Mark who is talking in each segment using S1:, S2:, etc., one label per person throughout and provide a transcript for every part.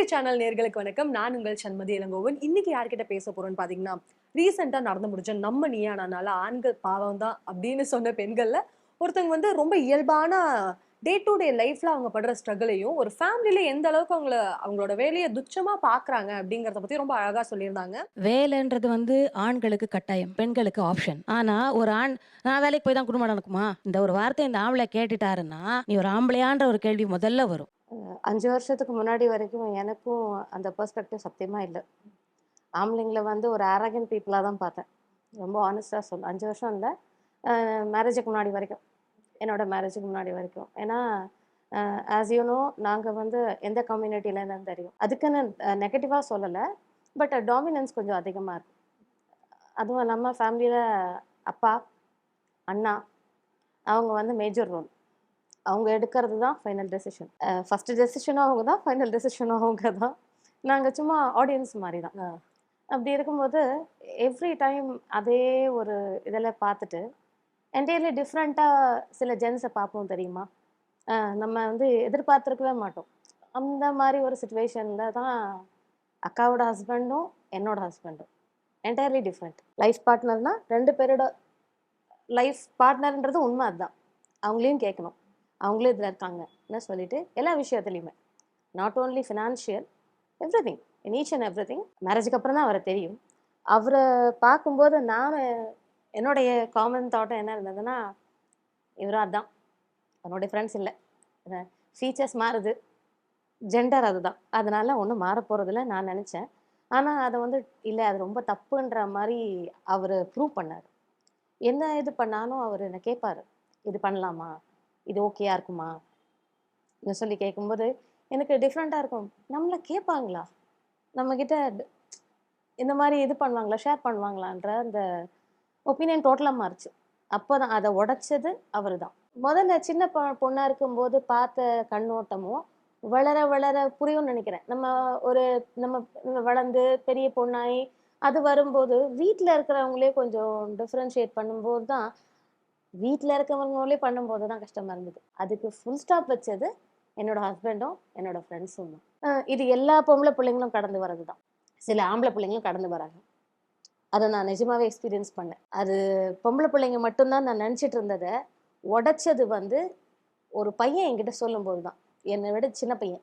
S1: போக்கிரி channel நேர்களுக்கு வணக்கம். நான் உங்கள் சண்மதி இளங்கோவன். இன்னைக்கு யார்கிட்ட பேச போறோம்னு பாத்தீங்கன்னா ரீசெண்டா நடந்து முடிஞ்ச நம்ம நீயானால ஆண்கள் பாவம் தான் அப்படின்னு சொன்ன பெண்கள்ல ஒருத்தவங்க வந்து ரொம்ப இயல்பான டே டு டே லைஃப்ல அவங்க படுற ஸ்ட்ரகிளையும் ஒரு ஃபேமிலியில எந்த அளவுக்கு அவங்கள அவங்களோட வேலையை துச்சமா பாக்குறாங்க அப்படிங்கறத பத்தி ரொம்ப அழகா சொல்லியிருந்தாங்க.
S2: வேலைன்றது வந்து ஆண்களுக்கு கட்டாயம் பெண்களுக்கு ஆப்ஷன் ஆனா ஒரு ஆண் நான் வேலைக்கு போய் தான் குடும்பம் நடக்குமா? இந்த ஒரு வார்த்தை இந்த ஆம்பளை கேட்டுட்டாருன்னா நீ ஒரு ஆம்பளையான்ற ஒரு கேள்வி முதல்ல வரும்.
S3: அஞ்சு வருஷத்துக்கு முன்னாடி வரைக்கும் எனக்கும் அந்த பெர்ஸ்பெக்டிவ் சத்தியமாக இல்லை. ஆம்பளைங்களை வந்து ஒரு அரகன் பீப்புளாக தான் பார்த்தேன். ரொம்ப ஆனஸ்டாக சொல்ல அஞ்சு வருஷம் இல்லை. மேரேஜுக்கு முன்னாடி வரைக்கும். என்னோட மேரேஜுக்கு முன்னாடி வரைக்கும். ஏன்னா ஆஸ் யூனோ நாங்கள் வந்து எந்த கம்யூனிட்டியிலேருந்து தெரியும். அதுக்குன்னு நெகட்டிவாக சொல்லலை. பட் டாமினன்ஸ் கொஞ்சம் அதிகமாக இருக்கும் அதுவும் நம்ம ஃபேமிலியில் அப்பா அண்ணா அவங்க வந்து மேஜர் ரோல் அவங்க எடுக்கிறது தான் ஃபைனல் டெசிஷன் ஃபர்ஸ்ட் டெசிஷனும் அவங்க தான் ஃபைனல் டெசிஷனும் அவங்க தான். நாங்கள் சும்மா ஆடியன்ஸ் மாதிரி தான் அப்படி இருக்கும்போது எவ்ரி டைம் அதே ஒரு இதில் பார்த்துட்டு என்டையர்லி டிஃப்ரெண்ட்டாக சில ஜென்ஸை பார்ப்போம் தெரியுமா? நம்ம வந்து எதிர்பார்த்துருக்கவே மாட்டோம். அந்த மாதிரி ஒரு சுச்சுவேஷனில் தான் அக்காவோட ஹஸ்பண்டும் என்னோட ஹஸ்பண்டும் என்டையர்லி டிஃப்ரெண்ட் லைஃப் பார்ட்னர்னா ரெண்டு பேரோட லைஃப் பார்ட்னர்ன்றது உண்மை அதுதான். அவங்களையும் கேட்கணும். அவங்களும் இதில் இருக்காங்க. என்ன சொல்லிட்டு? எல்லா விஷயத்துலையுமே. Not only financial everything in each and everything மேரேஜுக்கு அப்புறம் தான் அவரை தெரியும். அவரை பார்க்கும்போது நான் என்னுடைய காமன் தாட்டம் என்ன இருந்ததுன்னா இவரும் அதான். அவனுடைய ஃப்ரெண்ட்ஸ் இல்லை. ஃபீச்சர்ஸ் மாறுது. ஜெண்டர் அதுதான். அதனால ஒன்றும் மாற போகிறதில்ல நான் நினச்சேன். ஆனால் அதை வந்து இல்லை அது ரொம்ப தப்புன்ற மாதிரி அவர் ப்ரூவ் பண்ணார். என்ன இது பண்ணாலும் அவர் என்னை கேட்பாரு. இது பண்ணலாமா? இது ஓகேயா இருக்குமா? இதை சொல்லி கேட்கும்போது எனக்கு டிஃப்ரெண்ட்டாக இருக்கும். நம்மளை கேட்பாங்களா நம்மக்கிட்ட இந்த மாதிரி இது பண்ணுவாங்களா? ஷேர் பண்ணுவாங்களான்ற அந்த ஒப்பீனியன் டோட்டலாக மாறுச்சு. அப்போ தான் அதை உடைச்சது அவர் தான் முதல்ல சின்ன பொ பொண்ணாக இருக்கும்போது பார்த்த கண்ணோட்டமும் வளர வளர புரியும்னு நினைக்கிறேன். நம்ம ஒரு நம்ம நம்ம வளர்ந்து பெரிய பொண்ணாகி அது வரும்போது வீட்டில் இருக்கிறவங்களே கொஞ்சம் டிஃப்ரென்ஷியேட் பண்ணும்போது தான் வீட்டில் இருக்கிறவங்களே பண்ணும்போது தான் கஷ்டமாக இருந்தது. அதுக்கு ஃபுல் ஸ்டாப் வச்சது என்னோட ஹஸ்பண்டும் என்னோட ஃப்ரெண்ட்ஸும் தான். இது எல்லா பொம்பளை பிள்ளைங்களும் கடந்து வர்றது தான். சில ஆம்பளை பிள்ளைங்களும் கடந்து வராங்க. அதை நான் நிஜமாவே எக்ஸ்பீரியன்ஸ் பண்ணேன். அது பொம்பளை பிள்ளைங்க மட்டும்தான் நான் நினச்சிட்டு இருந்ததை உடைச்சது வந்து ஒரு பையன் என்கிட்ட சொல்லும்போது தான். என்னை விட சின்ன பையன்.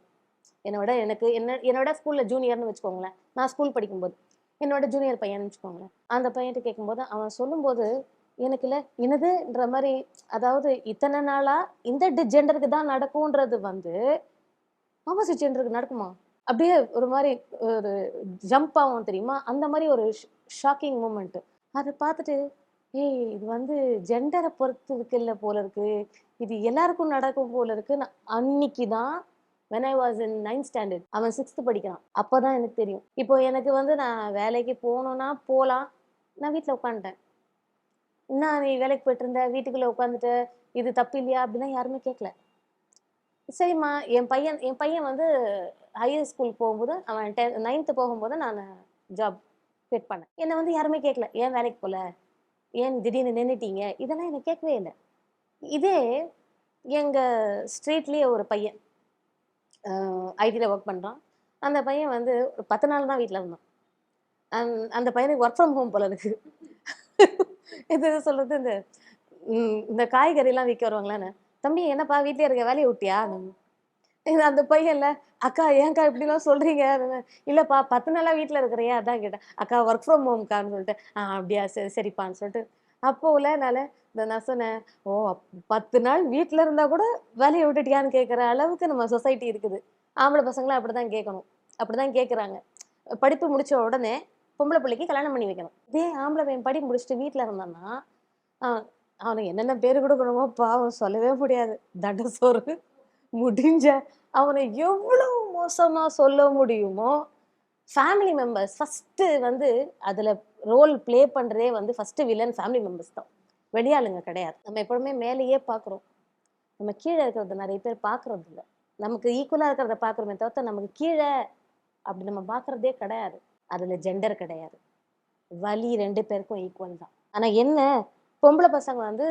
S3: என்னை விட எனக்கு என்ன என்னோட ஸ்கூலில் ஜூனியர்னு வச்சுக்கோங்களேன். நான் ஸ்கூல் படிக்கும்போது. என்னோட ஜூனியர் பையன் வச்சுக்கோங்களேன். அந்த பையன்கிட்ட கேட்கும்போது அவன் சொல்லும்போது எனக்கு இல்லை என்னதுன்ற மாதிரி அதாவது இத்தனை நாளா இந்த ஜெண்டருக்கு தான் நடக்கும்ன்றது வந்து ஆப்போசிட் ஜெண்டருக்கு நடக்குமா? அப்படியே ஒரு மாதிரி ஒரு ஜம்ப் ஆகும் தெரியுமா? அந்த மாதிரி ஒரு ஷாக்கிங் மூமெண்ட் அதை பார்த்துட்டு ஏய் இது வந்து ஜெண்டரை பொறுத்து இருக்குல்ல போல இருக்கு. இது எல்லாருக்கும் நடக்கும் போல இருக்குன்னு நான் அன்னைக்கு தான் when I was in ninth standard அவன் சிக்ஸ்த்து படிக்கிறான். அப்போ தான் எனக்கு தெரியும். இப்போ எனக்கு வந்து நான் வேலைக்கு போகணுன்னா போகலாம் நான் வீட்டில் உட்காந்துட்டேன். என்ன நீ வேலைக்கு போயிட்டு இருந்த வீட்டுக்குள்ளே உட்காந்துட்டு இது தப்பு இல்லையா? அப்படின்னா யாருமே கேட்கல சரிம்மா என் பையன் என் பையன் வந்து ஹையர் ஸ்கூல் போகும்போது அவன் டென் நைன்த்து போகும்போது நான் ஜாப் குவிட் பண்ணேன். என்னை வந்து யாருமே கேட்கல ஏன் வேலைக்கு போகல ஏன் திடீர்னு நின்றுட்டீங்க இதெல்லாம் என்னை கேட்கவே இல்லை. இதே எங்கள் ஸ்ட்ரீட்லேயே ஒரு பையன் ஐடியில் ஒர்க் பண்ணுறான் அந்த பையன் வந்து ஒரு பத்து நாள் தான் வீட்டில் இருந்தான். அந்த- அந்த பையனுக்கு ஒர்க் ஃப்ரம் ஹோம் போல இருக்குது இது சொல்றது இந்த ம், இந்த காய்கறிலாம் விற்க வருவாங்களான்னு. தம்பி என்னப்பா வீட்லயே இருக்க? வேலையை விட்டியா? அந்த அந்த பையன்ல அக்கா ஏன்க்கா இப்படிலாம் சொல்றீங்க? இல்லப்பா பத்து நாளா வீட்டில் இருக்கிறியா அதான் கேட்டேன். அக்கா ஒர்க் ஃப்ரம் ஹோம்க்கான்னு சொல்லிட்டு. ஆ அப்படியா சரி சரிப்பான்னு சொல்லிட்டு. அப்போ உள்ளனால இந்த நான் சொன்னேன் ஓ பத்து நாள் வீட்டில் இருந்தா கூட வேலையை விட்டுட்டியான்னு கேட்குற அளவுக்கு நம்ம சொசைட்டி இருக்குது. ஆம்பளை பசங்களும் அப்படிதான் கேட்கணும் அப்படிதான் கேட்குறாங்க படிப்பு முடிச்ச உடனே பொம்பளை பிள்ளைக்கு கல்யாணம் பண்ணி வைக்கணும். இதே ஆம்பளை பையன் படி முடிச்சுட்டு வீட்டில் இருந்தான்னா ஆஹ் அவனுக்கு என்னென்ன பேர் கொடுக்கணுமோ பாவம் சொல்லவே முடியாது. தண்ட சோறு முடிஞ்ச அவனை எவ்வளவு மோசமாக சொல்ல முடியுமோ ஃபேமிலி மெம்பர்ஸ் ஃபஸ்ட்டு வந்து அதில் ரோல் ப்ளே பண்ணுறதே வந்து ஃபஸ்ட்டு வில்லன் ஃபேமிலி மெம்பர்ஸ் தான். வெளியாளுங்க கிடையாது. நம்ம எப்பவுமே மேலேயே பார்க்குறோம். நம்ம கீழே இருக்கிறத நிறைய பேர் பார்க்குறது இல்லை நமக்கு ஈக்குவலாக இருக்கிறத பார்க்குறோமே தவிர்த்து நமக்கு கீழே அப்படி நம்ம பார்க்கறதே கிடையாது. அதில் ஜெண்டர் கிடையாது. வலி ரெண்டு பேருக்கும் ஈக்குவல் தான். ஆனால் என்ன பொம்பளை பசங்க வந்து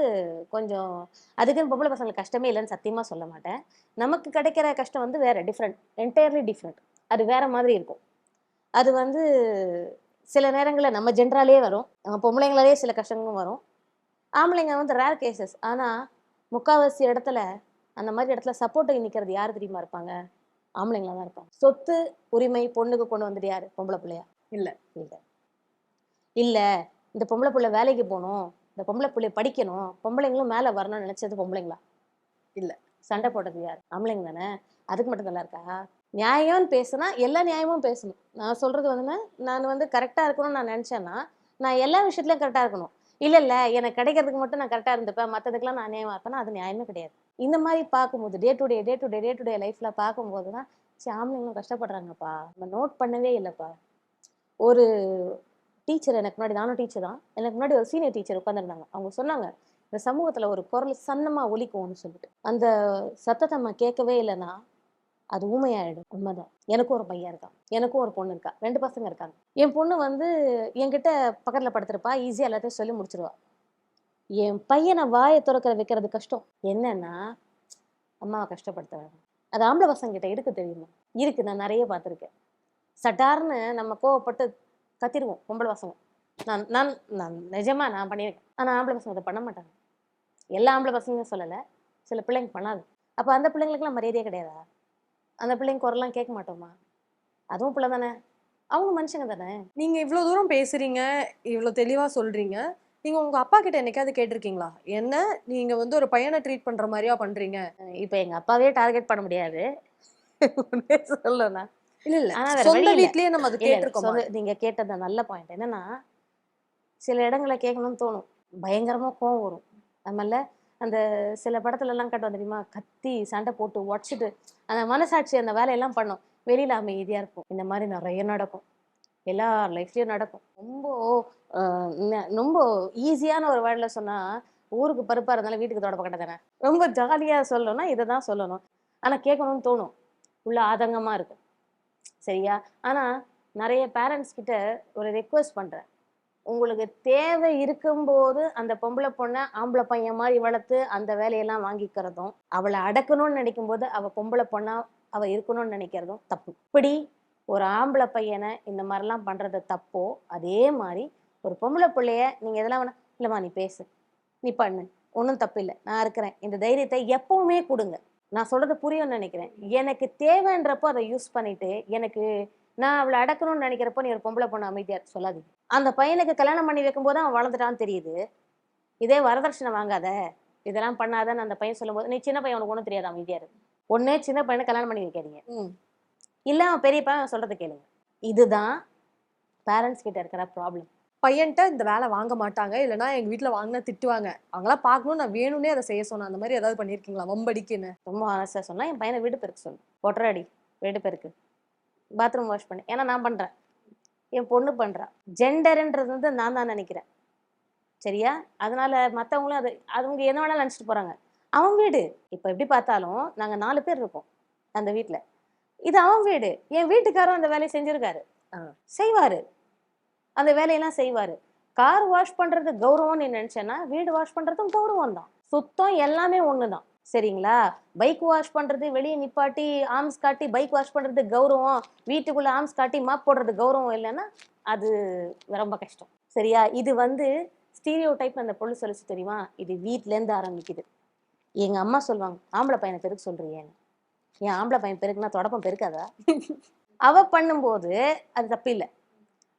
S3: கொஞ்சம் அதுக்குன்னு பொம்பளை பசங்களுக்கு கஷ்டமே இல்லைன்னு சத்தியமாக சொல்ல மாட்டேன். நமக்கு கிடைக்கிற கஷ்டம் வந்து வேறு டிஃப்ரெண்ட் என்டையர்லி டிஃப்ரெண்ட் அது வேறு மாதிரி இருக்கும். அது வந்து சில நேரங்களில் நம்ம ஜென்ராலே வரும். நம்ம பொம்பளைங்களாலே சில கஷ்டங்களும் வரும். ஆம்பளைங்க வந்து ரேர் கேசஸ் ஆனால் முக்காவாசி இடத்துல அந்த மாதிரி இடத்துல சப்போர்ட்டுக்கு நிற்கிறது யார் தெரியுமா இருப்பாங்க? ஆம்பளைங்களா தான் இருப்பாங்க. சொத்து உரிமை பொண்ணுக்கு கொண்டு வந்துட்டு யாரு? பொம்பளை பிள்ளையா?
S1: இல்ல.
S3: இல்லை. இல்லை இந்த பொம்பளை பிள்ளை வேலைக்கு போகணும் இந்த பொம்பளை பிள்ளை படிக்கணும் பொம்பளைங்களும் மேலே வரணும்னு நினைச்சது பொம்பளைங்களா?
S1: இல்ல.
S3: சண்டை போட்டது யார்? ஆம்பளைங்க தானே? அதுக்கு மட்டும் நல்லா இருக்கா? நியாயம்னு பேசுனா எல்லா நியாயமும் பேசணும். நான் சொல்றது வந்து நான் வந்து கரெக்டா இருக்கணும்னு நான் நினைச்சேன்னா நான் எல்லா விஷயத்துலயும் கரெக்டா இருக்கணும். இல்ல இல்ல எனக்கு கிடைக்கிறதுக்கு மட்டும் நான் கரெக்டா இருந்துப்பேன். மத்ததுக்கெல்லாம் நான் நியாயமா இருப்பேன்னா அது நியாயமே கிடையாது. இந்த மாதிரி பார்க்கும்போது day to day day to day day to day லைஃப்ல பார்க்கும்போது தான் சரி ஆம்பளைங்களும் கஷ்டப்படுறாங்கப்பா. நம்ம நோட் பண்ணவே இல்லைப்பா. ஒரு டீச்சர் எனக்கு முன்னாடி நானும் டீச்சர் தான். எனக்கு முன்னாடி ஒரு சீனியர் டீச்சர் உட்காந்துருந்தாங்க அவங்க சொன்னாங்க இந்த சமூகத்துல ஒரு குரல் சன்னமா ஒலிக்கும்னு சொல்லிட்டு. அந்த சத்தத்தை நம்ம கேட்கவே இல்லைன்னா அது ஊமையாயிடும். உண்மைதான். எனக்கும் ஒரு பையன் இருக்கான். எனக்கும் ஒரு பொண்ணு இருக்கா. ரெண்டு பசங்க இருக்காங்க. என் பொண்ணு வந்து என்கிட்ட பக்கத்தில் படுத்திருப்பா. ஈஸியாக எல்லாத்தையும் சொல்லி முடிச்சிருவா. என் பையனை வாயை திறக்கிற வைக்கிறது கஷ்டம். என்னன்னா அம்மாவை கஷ்டப்படுத்துறாங்க. அது ஆம்பளை பசங்க கிட்ட இருக்கு தெரியுமா? இருக்கு நான் நிறைய பார்த்துருக்கேன். சட்டார்னு நம்ம கோவப்பட்டு கத்திடுவோம் பொம்பளை பசங்க. நான் நான் நான் நிஜமா நான் பண்ணியிருக்கேன். ஆனால் ஆம்பளை பசங்க அதை பண்ண மாட்டாங்க. எல்லா ஆம்பளை பசங்களும் சொல்லலை. சில பிள்ளைங்க பண்ணாது. அப்போ அந்த பிள்ளைங்களுக்குலாம் மரியாதையே கிடையாதா? அந்த பிள்ளைங்க குரலாம் கேட்க மாட்டோமா? அதுவும் பிள்ளை தானே? அவங்க மனுஷங்க தானே?
S1: நீங்கள் இவ்வளோ தூரம் பேசுறீங்க இவ்வளோ தெளிவாக சொல்றீங்க. நீங்க உங்க அப்பா கிட்ட என்னைக்காவது கேட்டிருக்கீங்களா? என்ன நீங்க வந்து ஒரு பையனை ட்ரீட் பண்ற மாதிரியா பண்றீங்க?
S3: இப்போ எங்க அப்பாவே டார்கெட் பண்ண முடியாது. சொல்லணும்னா
S1: இல்ல இல்ல. சொந்த. வீட்லயே நம்ம அது கேட்டிருக்கோமா?
S3: நீங்க கேட்டது நல்ல பாயிண்ட் என்னன்னா சில இடங்களை கேட்கணும்னு தோணும். பயங்கரமா கோவம் வரும். நம்மள அந்த சில படத்துல எல்லாம் கட்டு தெரியுமா? கத்தி சண்டை போட்டு உடச்சிட்டு அந்த மனசாட்சி அந்த வேலையெல்லாம் பண்ணும். வெளியில அமைதியா இருக்கும் இந்த மாதிரி நிறைய நடக்கும். எல்லார் லைஃப்லயும் நடக்கும். ரொம்ப ஆஹ், ரொம்ப ஈஸியான ஒரு வேர்டில் சொன்னா ஊருக்கு பருப்பா இருந்தாலும் வீட்டுக்கு தொடப்ப கட்ட தானே? ரொம்ப ஜாலியா சொல்லணும்னா இதை தான் சொல்லணும். ஆனா கேட்கணும்னு தோணும். உள்ள ஆதங்கமா இருக்கு. சரியா? ஆனா நிறைய பேரண்ட்ஸ் கிட்ட ஒரு ரெக்வஸ்ட் பண்றேன். உங்களுக்கு தேவை இருக்கும்போது அந்த பொம்பளை பொண்ணை ஆம்பளை பையன் மாதிரி வளர்த்து அந்த வேலையெல்லாம் வாங்கிக்கிறதும் அவளை அடக்கணும்னு நினைக்கும் போது அவள் பொம்பளை பொண்ணா அவள் இருக்கணும்னு நினைக்கிறதும் தப்பு. இப்படி ஒரு ஆம்பளை பையனை இந்த மாதிரிலாம் பண்றது தப்போ அதே மாதிரி ஒரு பொம்பளை பிள்ளைய நீங்க இதெல்லாம் வேணா இல்லைம்மா நீ பேசு நீ பண்ணு ஒன்றும் தப்பு இல்லை நான் இருக்கிறேன். இந்த தைரியத்தை எப்பவுமே கொடுங்க. நான் சொல்றது புரியும்னு நினைக்கிறேன். எனக்கு தேவைன்றப்போ அதை யூஸ் பண்ணிட்டு எனக்கு நான் அவளை அடக்கணும்னு நினைக்கிறப்போ நீ ஒரு பொம்பளை பொண்ணு அமைதியாக சொல்லாதீங்க. அந்த பையனுக்கு கல்யாணம் பண்ணி வைக்கும்போது அவன் வளர்ந்துட்டான்னு தெரியுது. இதே வரதட்சணை வாங்காத. இதெல்லாம் பண்ணாதன்னு அந்த பையன் சொல்லும்போது நீ சின்ன பையன் உனக்கு ஒன்றும் தெரியாது அமைதியாக இருக்கு ஒன்னே சின்ன பையனை கல்யாணம் பண்ணி வைக்காதீங்க. இல்ல அவன் பெரிய பையன் சொல்றதை கேளுங்க. இதுதான் பேரண்ட்ஸ் கிட்ட இருக்கிற ப்ராப்ளம்
S1: பையன்ட்ட இந்த வேலை வாங்க மாட்டாங்க இல்லைன்னா எங்க வீட்ல வாங்கினா திட்டுவாங்க. அவங்களாம் பார்க்கணும் நான் வேணும்னே அதை செய்ய சொன்னேன். அந்த மாதிரி ஏதாவது பண்ணிருக்கீங்களா வம்படிக்குன்னு.
S3: ரொம்ப ஆனஸ்டா சொன்னா என் பையனை வீடு பெருக்கு சொல்லு. ஒட்டரை அடி வீடு பெருக்கு. பாத்ரூம் வாஷ் பண்ணு. ஏன்னா நான் பண்றேன். என் பொண்ணு பண்றா. ஜெண்டர்ன்றது வந்து நான் தான் நினைக்கிறேன். சரியா? அதனால மத்தவங்களும் அது அவங்க என்ன வேணாலும் நினைச்சிட்டு போறாங்க. அவன் வீடு. இப்ப எப்படி பார்த்தாலும் நாங்க நாலு பேர் இருக்கோம் அந்த வீட்ல. இது அவன் வீடு. என் வீட்டுக்காரரும் அந்த வேலையை செஞ்சிருக்காரு. செய்வாரு. அந்த வேலையெல்லாம் செய்வாரு. கார் வாஷ் பண்றது கௌரவம் நீ நினைச்சேன்னா வீடு வாஷ் பண்றதும் கௌரவம் தான். சுத்தம் எல்லாமே ஒண்ணுதான் சரிங்களா? பைக் வாஷ் பண்றது வெளியே நிப்பாட்டி ஆர்ம்ஸ் காட்டி பைக் வாஷ் பண்றது கௌரவம் வீட்டுக்குள்ள ஆர்ம்ஸ் காட்டி மாப் போடுறது கௌரவம் இல்லைன்னா அது ரொம்ப கஷ்டம். சரியா? இது வந்து ஸ்டீரியோ டைப் அந்த பொண்ணு சொல்லிச்சு தெரியுமா? இது வீட்ல இருந்து ஆரம்பிக்குது. எங்க அம்மா சொல்லுவாங்க ஆம்பளை பையனை பெருக்கு சொல்றியேன்னு. ஏன் ஆம்பளை பையன் பெருக்குனா தொடப்பம் பெருக்காதா? அவ பண்ணும்போது அது தப்பு இல்லை.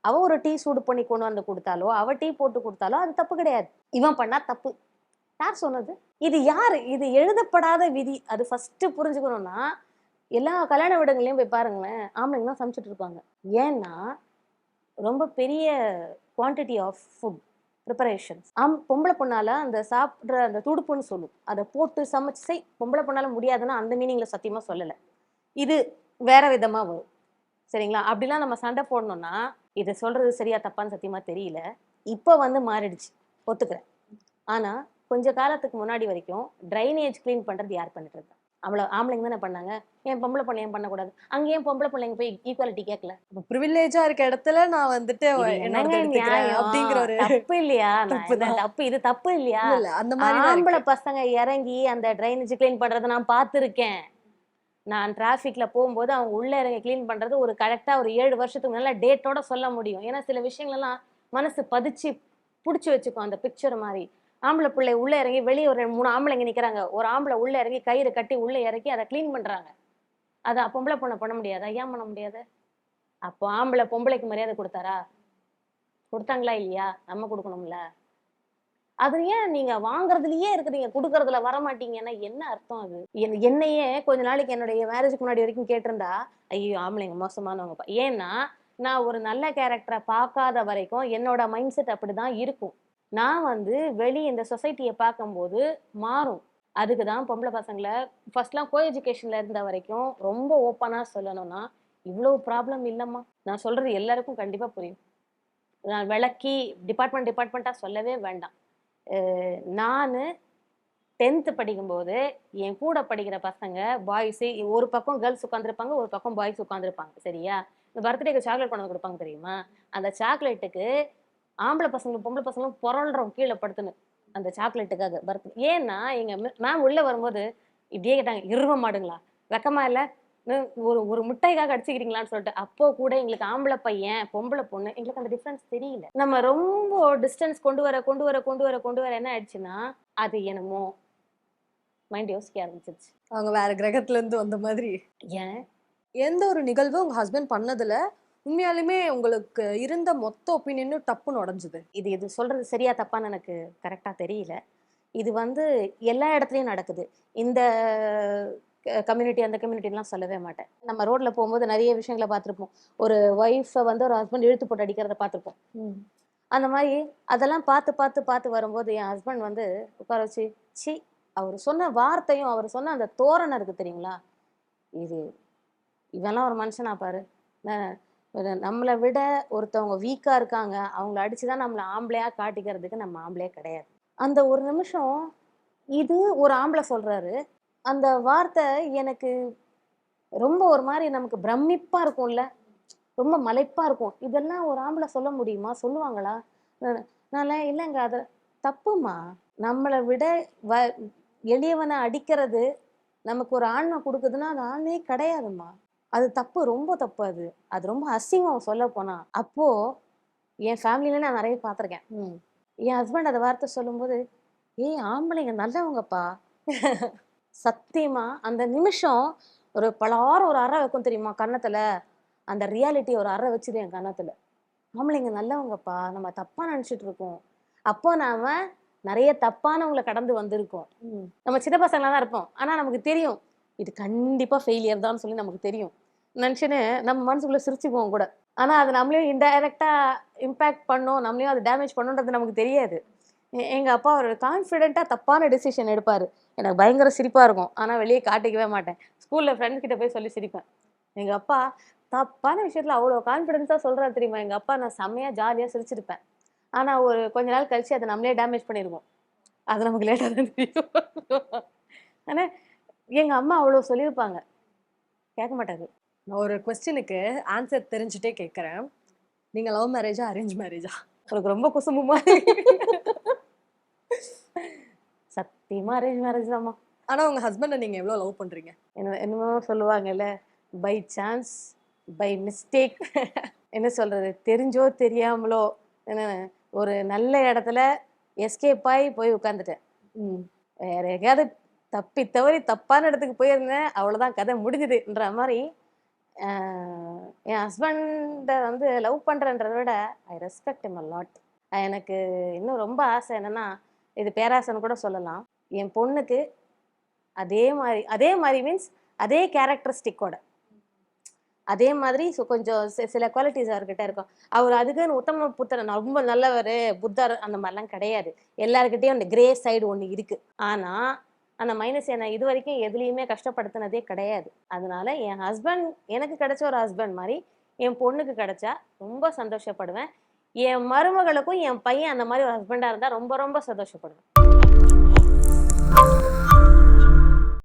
S3: அவ ஒரு டீ சூடு பண்ணி கொண்டு வந்து கொடுத்தாலோ அவ டீ போட்டு கொடுத்தாலோ அது தப்பு கிடையாது. இவன் பண்ணா தப்பு. யார் சொன்னது? இது யாரு? இது எழுதப்படாத விதி. அது ஃபர்ஸ்ட் புரிஞ்சுக்கணும்னா எல்லா கல்யாண விடங்களையும் போய் பாருங்களேன் ஆம்பளைங்க தான் சமைச்சிட்டு இருப்பாங்க. ஏன்னா ரொம்ப பெரிய குவான்டிட்டி ஆஃப் ஃபுட் ப்ரிப்பரேஷன்ஸ் ஆம் பொம்பளை பொண்ணால அந்த சாப்பிட்ற அந்த துடுப்புன்னு சொல்லும். அதை போட்டு சமைச்சு செய். பொம்பளை பொண்ணால முடியாதுன்னா அந்த மீனிங்ல சத்தியமா சொல்லலை. இது வேற விதமா வரும். சரிங்களா? அப்படிலாம் நம்ம சண்டை போடணும்னா இதை சொல்றது சரியா தப்பான்னு சத்தியமா தெரியல. இப்போ வந்து மாறிடுச்சு. ஒத்துக்கிறேன். ஆனா கொஞ்ச காலத்துக்கு முன்னாடி வரைக்கும் ட்ரைனேஜ் க்ளீன் பண்றது யார் பண்ணிட்டு இருந்தா அவ்வளோ ஆம்பளைங்க தானே பண்ணாங்க? ஏன் பொம்பளை பொண்ணு ஏன் பண்ணக்கூடாது? அங்க ஏன் பொம்பளை பிள்ளைங்க போய் ஈக்குவாலிட்டி கேட்கல
S1: ப்ரிவிலேஜா இருக்க இடத்துல நான் வந்துட்டு? அப்படிங்கிற ஒரு
S3: தப்பு இல்லையா? தப்பு? இது தப்பு இல்லையா?
S1: இல்ல, இல்ல அந்த மாதிரி
S3: ஆம்பளை. பசங்க இறங்கி அந்த ட்ரைனேஜ் க்ளீன் பண்றதை நான் பார்த்துருக்கேன். நான் டிராஃபிக்ல போகும்போது அவங்க உள்ள இறங்கி க்ளீன் பண்றது ஒரு கரெக்டா ஒரு ஏழு வருஷத்துக்கு முன்னால டேட்டோட சொல்ல முடியும். ஏன்னா சில விஷயங்கள்லாம் மனசு பதிச்சு பிடிச்சி வச்சுக்கும் அந்த பிக்சர் மாதிரி. ஆம்பளை பிள்ளை உள்ள இறங்கி வெளியே ஒரு மூணு ஆம்பளைங்க நிக்கிறாங்க. ஒரு ஆம்பளை உள்ள இறங்கி கயிறு கட்டி உள்ள இறக்கி அதை க்ளீன் பண்றாங்க. அதை பொம்பளை பொண்ணை பண்ண முடியாதா? ஏன் பண்ண முடியாது? அப்போ ஆம்பளை பொம்பளைக்கு மரியாதை கொடுத்தாரா? கொடுத்தாங்களா இல்லையா? நம்ம கொடுக்கணும்ல. அது ஏன் நீங்க வாங்குறதுலயே இருக்கிறீங்க கொடுக்கறதுல வர மாட்டீங்கன்னா என்ன அர்த்தம் அது? என்- என்னையே கொஞ்ச நாளைக்கு என்னுடைய மேரேஜுக்கு முன்னாடி வரைக்கும் கேட்டிருந்தா ஐயோ ஆம்பளைங்க மோசமானவங்கப்பா ஏன்னா நான் ஒரு நல்ல கேரக்டரை பார்க்காத வரைக்கும் என்னோட மைண்ட் செட் அப்படிதான் இருக்கும். நான் வந்து வெளி இந்த சொசைட்டியை பார்க்கும்போது மாறும். அதுக்கு தான் பொம்பளை பசங்களை ஃபர்ஸ்ட்லாம் கோ எஜுகேஷன்ல இருந்த வரைக்கும் ரொம்ப ஓப்பனாக சொல்லணும்னா இவ்வளோ ப்ராப்ளம் இல்லைம்மா. நான் சொல்றது எல்லாருக்கும் கண்டிப்பாக புரியும். நான் விளக்கி டிபார்ட்மெண்ட் டிபார்ட்மெண்ட்டாக சொல்லவே வேண்டாம். நான் டென்த்து படிக்கும்போது என் கூட படிக்கிற பசங்க பாய்ஸு ஒரு பக்கம் கேர்ள்ஸ் உட்காந்துருப்பாங்க ஒரு பக்கம் பாய்ஸ் உட்காந்துருப்பாங்க சரியா? இந்த பர்த்டேக்கு சாக்லேட் கொண்டு வந்து கொடுப்பாங்க தெரியுமா? அந்த சாக்லேட்டுக்கு ஆம்பளை பசங்களும் பொம்பளை பசங்களும் புரள்றோம் கீழே படுத்துன்னு அந்த சாக்லேட்டுக்காக பர்த். ஏன்னா எங்க மேம் உள்ள வரும்போது இப்படியே கேட்டாங்க இருவ மாடுங்களா? வெக்கமா இல்ல? ஒரு ஒரு மிட்டாய்க்காக அடிச்சுக்கிறீங்களான்னு சொல்லிட்டு அப்போ கூட எங்களுக்கு ஆம்பளை பையன் பொம்பளை பொண்ணு எங்களுக்கு அந்த டிஃப்ரென்ஸ் தெரியல. நம்ம ரொம்ப டிஸ்டன்ஸ் கொண்டு வர கொண்டு வர கொண்டு வர கொண்டு வர என்ன ஆயிடுச்சுன்னா அது என்னமோ மைண்ட் யோசிக்க ஆரம்பிச்சிருச்சு.
S1: அவங்க வேற கிரகத்துல இருந்து வந்த மாதிரி.
S3: ஏன்?
S1: எந்த ஒரு நிகழ்வு உங்க ஹஸ்பண்ட் பண்ணதுல உண்மையாலுமே உங்களுக்கு இருந்த மொத்த ஒப்பீனியனும் டப்புன்னு உடஞ்சுது.
S3: இது இது சொல்றது சரியா தப்பான்னு எனக்கு கரெக்டா தெரியல. இது வந்து எல்லா இடத்துலயும் நடக்குது. இந்த கம்யூனிட்டி அந்த கம்யூனிட்டிலாம் சொல்லவே மாட்டேன். நம்ம ரோட்ல போகும்போது நிறைய விஷயங்களை பார்த்துருப்போம். ஒரு ஒய்ஃபை வந்து ஒரு ஹஸ்பண்ட் இழுத்து போட்டு அடிக்கிறத பார்த்துருப்போம். அந்த மாதிரி அதெல்லாம் பார்த்து பார்த்து பார்த்து வரும்போது என் ஹஸ்பண்ட் வந்து உட்கார வச்சு சி அவர் சொன்ன வார்த்தையும் அவர் சொன்ன அந்த தோரணை இருக்கு தெரியுங்களா? இது இவெல்லாம் ஒரு மனுஷனா பாரு. நம்மளை விட ஒருத்தவங்க வீக்கா இருக்காங்க. அவங்கள அடிச்சுதான் நம்மளை ஆம்பளையா காட்டிக்கிறதுக்கு நம்ம ஆம்பளையே கிடையாது. அந்த ஒரு நிமிஷம் இது ஒரு ஆம்பளை சொல்றாரு. அந்த வார்த்தை எனக்கு ரொம்ப ஒரு மாதிரி நமக்கு பிரமிப்பா இருக்கும்ல. ரொம்ப மலைப்பா இருக்கும். இதெல்லாம் ஒரு ஆம்பளை சொல்ல முடியுமா? சொல்லுவாங்களா? நான் இல்லைங்க. அதை தப்புமா நம்மளை விட வ எளியவனை அடிக்கிறது நமக்கு ஒரு ஆண்மை கொடுக்குதுன்னா அது ஆண்மையே கிடையாதும்மா. அது தப்பு ரொம்ப தப்பு அது. அது ரொம்ப அசிங்கம் சொல்ல போனா. அப்போ என் ஃபேமிலியில நான் நிறைய பார்த்துருக்கேன். என் ஹஸ்பண்ட் அந்த வார்த்தை சொல்லும்போது ஏய் ஆம்பளைங்க நல்லவங்கப்பா. சத்தியமா அந்த நிமிஷம் ஒரு பலாரம் ஒரு அறை வைக்கும் தெரியுமா கன்னத்துல? அந்த ரியாலிட்டி ஒரு அறை வச்சுது என் கன்னத்துல. ஆம்பளைங்க நல்லவங்கப்பா நம்ம தப்பா நினைச்சிட்டு இருக்கோம். அப்போ நாம நிறைய தப்பானவங்களை கடந்து வந்திருக்கோம். நம்ம சின்ன பசங்களா தான் இருப்போம். ஆனா நமக்கு தெரியும். இது கண்டிப்பாக ஃபெயிலியர் தான் சொல்லி நமக்கு தெரியும். நினச்சின்னு நம்ம மனசுக்குள்ளே சிரிச்சுக்குவோம் கூட. ஆனால் அது நம்மளையும் இன்டைரக்டாக இம்பேக்ட் பண்ணோம் நம்மளையும் அது டேமேஜ் பண்ணுன்றது நமக்கு தெரியாது. எங்கள் அப்பா ஒரு கான்ஃபிடென்ட்டாக தப்பான டெசிஷன் எடுப்பார். எனக்கு பயங்கர சிரிப்பாக இருக்கும். ஆனால் வெளியே காட்டிக்கவே மாட்டேன். ஸ்கூலில் ஃப்ரெண்ட்ஸ் கிட்ட போய் சொல்லி சிரிப்பேன். எங்கள் அப்பா தப்பான விஷயத்தில் அவ்வளோ கான்ஃபிடென்ஸாக சொல்கிறா தெரியுமா? எங்கள் அப்பா நான் செம்மையாக ஜாலியாக சிரிச்சிருப்பேன். ஆனால் ஒரு கொஞ்ச நாள் கழிச்சு அதை நம்மளே டேமேஜ் பண்ணிருவோம். அது நமக்கு லேட்டாக தான் தெரியும். ஆனால் எங்க அம்மா அவ்வளோ சொல்லியிருப்பாங்க. கேட்க மாட்டாரு
S1: நான் ஒரு கொஸ்டினுக்கு ஆன்சர் தெரிஞ்சுட்டே கேட்குறேன். நீங்க லவ் மேரேஜா அரேஞ்ச் மேரேஜா
S3: உனக்கு ரொம்ப குசும்புமா சத்தியமா அரேஞ்ச் மேரேஜ் தான்மா
S1: ஆனா உங்க ஹஸ்பண்டை நீங்க எவ்வளவு லவ் பண்றீங்க?
S3: என்ன என்னமோ சொல்லுவாங்கல்ல பை சான்ஸ் பை மிஸ்டேக் என்ன சொல்றது தெரிஞ்சோ தெரியாமலோ என்ன ஒரு நல்ல இடத்துல எஸ்கேப் ஆகி போய் உட்காந்துட்டேன் வேற எங்கேயாவது தப்பி தவறி தப்பான இடத்துக்கு போயிருந்தேன். அவ்வளோதான் கதை முடிஞ்சுதுன்ற மாதிரி என் ஹஸ்பண்டை வந்து லவ் பண்ணுறன்றத விட ஐ ரெஸ்பெக்ட் இம் லாட் எனக்கு இன்னும் ரொம்ப ஆசை என்னென்னா இது பேராசன்னு கூட சொல்லலாம். என் பொண்ணுக்கு அதே மாதிரி அதே மாதிரி மீன்ஸ் அதே கேரக்டரிஸ்டிக்கோட அதே மாதிரி ஸோ கொஞ்சம் சில குவாலிட்டிஸ் அவர்கிட்ட இருக்கும். அவர் அதுக்குன்னு உத்தம புத்தர் ரொம்ப நல்லவர் புத்தர் அந்த மாதிரிலாம் கிடையாது. எல்லாருக்கிட்டேயும் அந்த கிரே சைடு ஒன்று இருக்குது ஆனால் அந்த மைனஸ் என்னை இது வரைக்கும் எதுலேயுமே கஷ்டப்படுத்தினதே கிடையாது. அதனால என் ஹஸ்பண்ட் எனக்கு கிடைச்ச ஒரு ஹஸ்பண்ட் மாதிரி என் பொண்ணுக்கு கிடைச்சா ரொம்ப சந்தோஷப்படுவேன். என் மருமகளுக்கும் என் பையன் அந்த மாதிரி ஒரு ஹஸ்பண்டாக இருந்தால் ரொம்ப ரொம்ப சந்தோஷப்படுவேன்.